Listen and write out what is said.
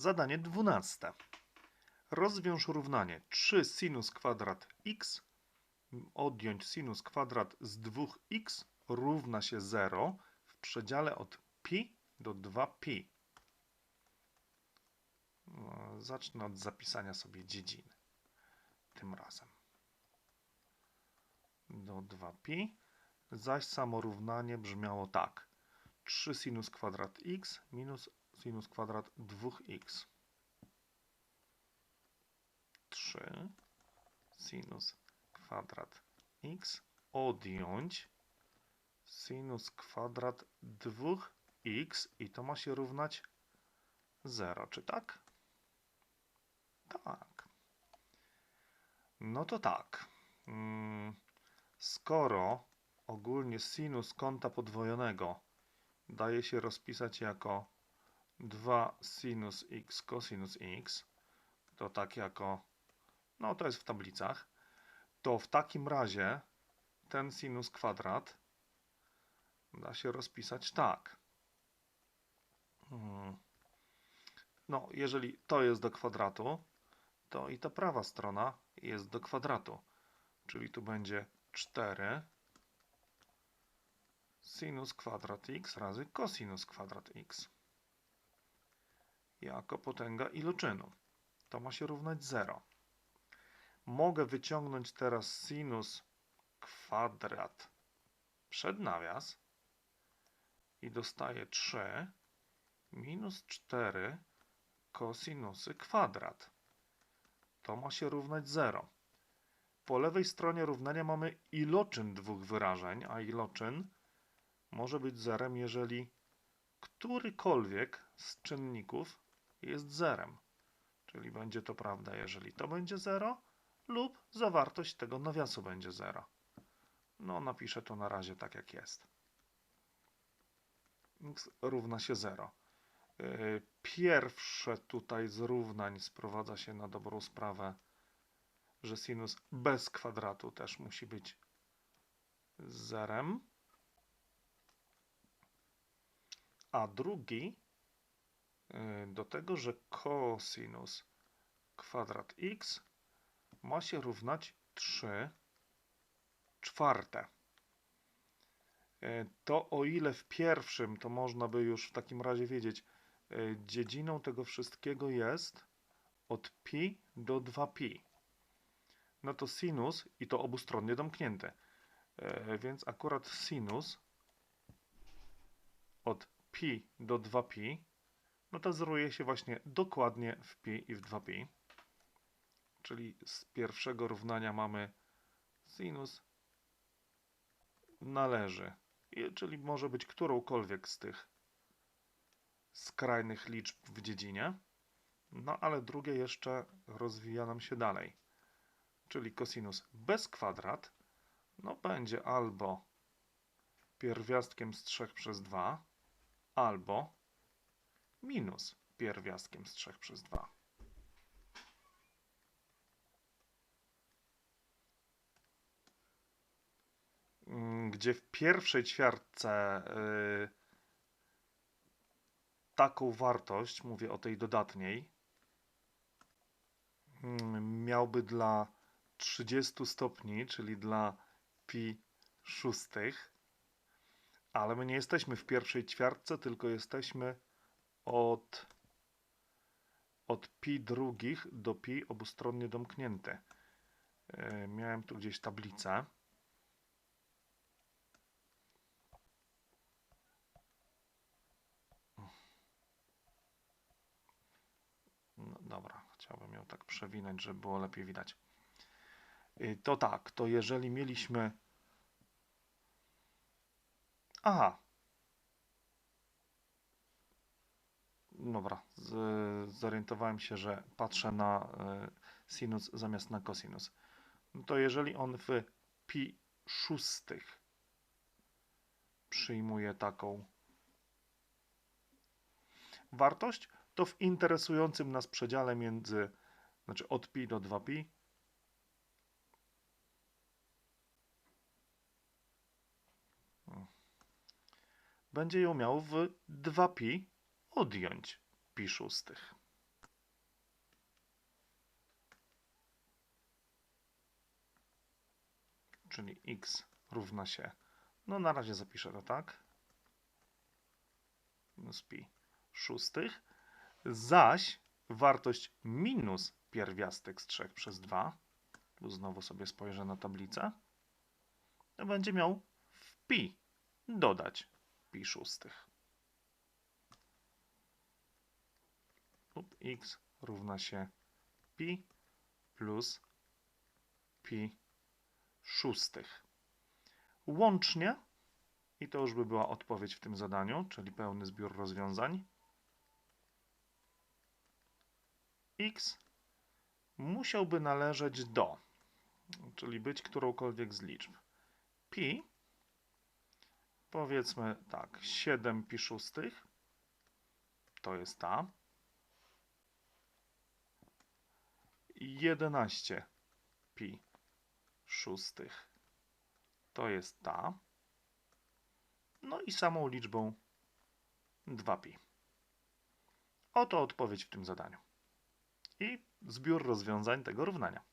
Zadanie dwunaste. Rozwiąż równanie 3 sinus kwadrat x odjąć sinus kwadrat z 2x równa się 0 w przedziale od pi do 2pi. No, Zacznę od zapisania sobie dziedziny. Tym razem. Do 2pi. Zaś samo równanie brzmiało tak. 3 sinus kwadrat x minus sinus kwadrat 2x. 3 sinus kwadrat x odjąć sinus kwadrat 2x i to ma się równać 0, czy tak? Tak. No to tak. Mm, Skoro ogólnie sinus kąta podwojonego daje się rozpisać jako 2 sinus x cosinus x, to tak jako, no to jest w tablicach, to w takim razie ten sinus kwadrat da się rozpisać tak. Hmm. No, jeżeli to jest do kwadratu, to i ta prawa strona jest do kwadratu. Czyli tu będzie 4 sinus kwadrat x razy cosinus kwadrat x jako potęga iloczynu. To ma się równać 0. Mogę wyciągnąć teraz sinus kwadrat przed nawias i dostaję 3 minus 4 kosinusy kwadrat. To ma się równać 0. Po lewej stronie równania mamy iloczyn dwóch wyrażeń, a iloczyn może być zerem, jeżeli którykolwiek z czynników jest zerem. Czyli będzie to prawda, jeżeli to będzie 0 lub zawartość tego nawiasu będzie 0. No, napiszę to na razie tak, jak jest. X równa się 0. Yy, Pierwsze tutaj z równań sprowadza się na dobrą sprawę, że sinus bez kwadratu też musi być zerem. A drugi do tego, że cosinus kwadrat x ma się równać 3 czwarte. Yy, To o ile w pierwszym, to można by już w takim razie wiedzieć, yy, dziedziną tego wszystkiego jest od pi do 2pi. No to sinus i to obustronnie domknięte. Więc akurat sinus od pi do 2pi, no to zeruje się właśnie dokładnie w pi i w 2pi. Czyli z pierwszego równania mamy sinus należy, czyli może być którąkolwiek z tych skrajnych liczb w dziedzinie. No ale drugie jeszcze rozwija nam się dalej. Czyli cosinus bez kwadrat, no będzie albo pierwiastkiem z 3 przez 2, albo minus pierwiastkiem z 3 przez 2. Mm, Gdzie w pierwszej ćwiartce y, taką wartość, mówię o tej dodatniej, mm, miałby dla 30 stopni, czyli dla pi szóstych, ale my nie jesteśmy w pierwszej ćwiartce, tylko jesteśmy od, od pi drugich do pi obustronnie domknięte. E, Miałem tu gdzieś tablicę. No, dobra, chciałbym ją tak przewinąć, żeby było lepiej widać. Y, To tak, to jeżeli mieliśmy Aha. Dobra, zorientowałem się, że patrzę na y, sinus zamiast na cosinus. No to jeżeli on w pi szóstych przyjmuje taką wartość, to w interesującym nas przedziale między, znaczy od pi do 2pi, będzie ją miał w 2pi odjąć pi szóstych. Czyli x równa się, no na razie zapiszę to tak, minus pi szóstych, zaś wartość minus pierwiastek z 3 przez 2, tu znowu sobie spojrzę na tablicę, to będzie miał w pi dodać pi szóstych. X równa się pi plus pi szóstych. Łącznie, i to już by była odpowiedź w tym zadaniu, czyli pełny zbiór rozwiązań, x musiałby należeć do, czyli być którąkolwiek z liczb. Pi, powiedzmy tak, 7 pi szóstych, to jest ta, 11 pi szóstych to jest ta. No i samą liczbą 2pi. Oto odpowiedź w tym zadaniu. I zbiór rozwiązań tego równania.